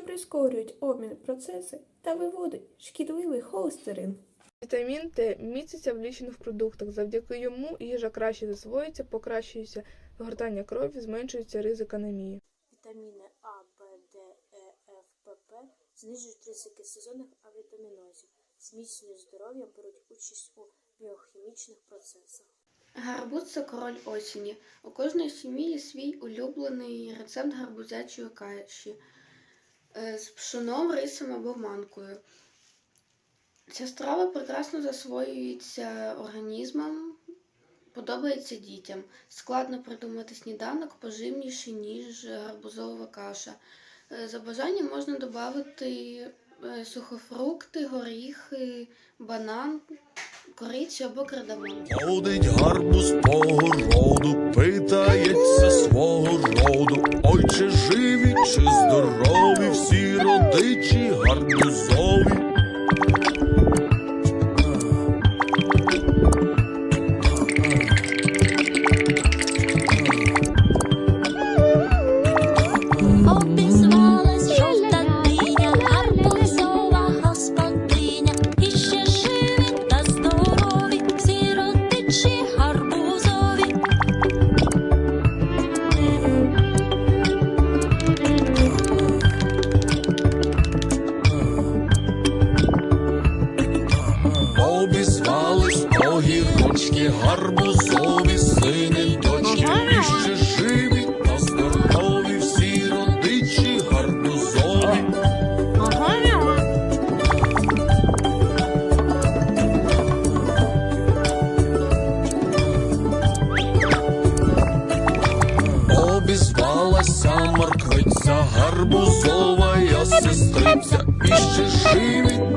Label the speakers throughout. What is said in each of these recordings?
Speaker 1: прискорюють обмін процеси та виводить шкідливий холестерин.
Speaker 2: Вітамін Т міститься в лічених продуктах. Завдяки йому їжа краще засвоюється, покращується згортання крові, зменшується ризик анемії.
Speaker 3: Вітаміни А, Б, Д, Е, Ф, П, П знижують ризики сезонних авітамінозів, зміцнюють здоров'я, беруть участь у біохімічних процесах.
Speaker 4: Гарбуз це король осені. У кожної сім'ї є свій улюблений рецепт гарбузячої каші е, з пшоном, рисом або манкою. Ця страва прекрасно засвоюється організмом, подобається дітям. Складно придумати сніданок поживніший, ніж гарбузова каша. Е, За бажанням можна додати е, сухофрукти, горіхи, банан, корицю або кардамон.
Speaker 5: Ходить гарбуз по городу, питається свого роду. Ой, чи живі, чи здорові, всі родичі гарбузові. Обізвались огірочки, гарбузові сини, дочки. І ще живі та здорові, всі родичі гарбузові. Обізвалася морквиця, гарбузова я сестриця, і ще живі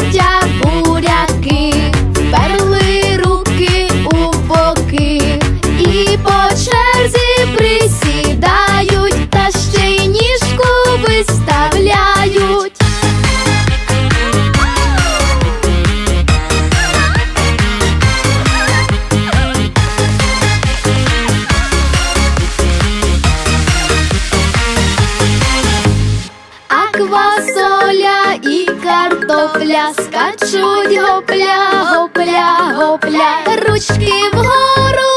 Speaker 6: Yeah. Картопля скачуть гопля, гопля, гопля, ручки вгору.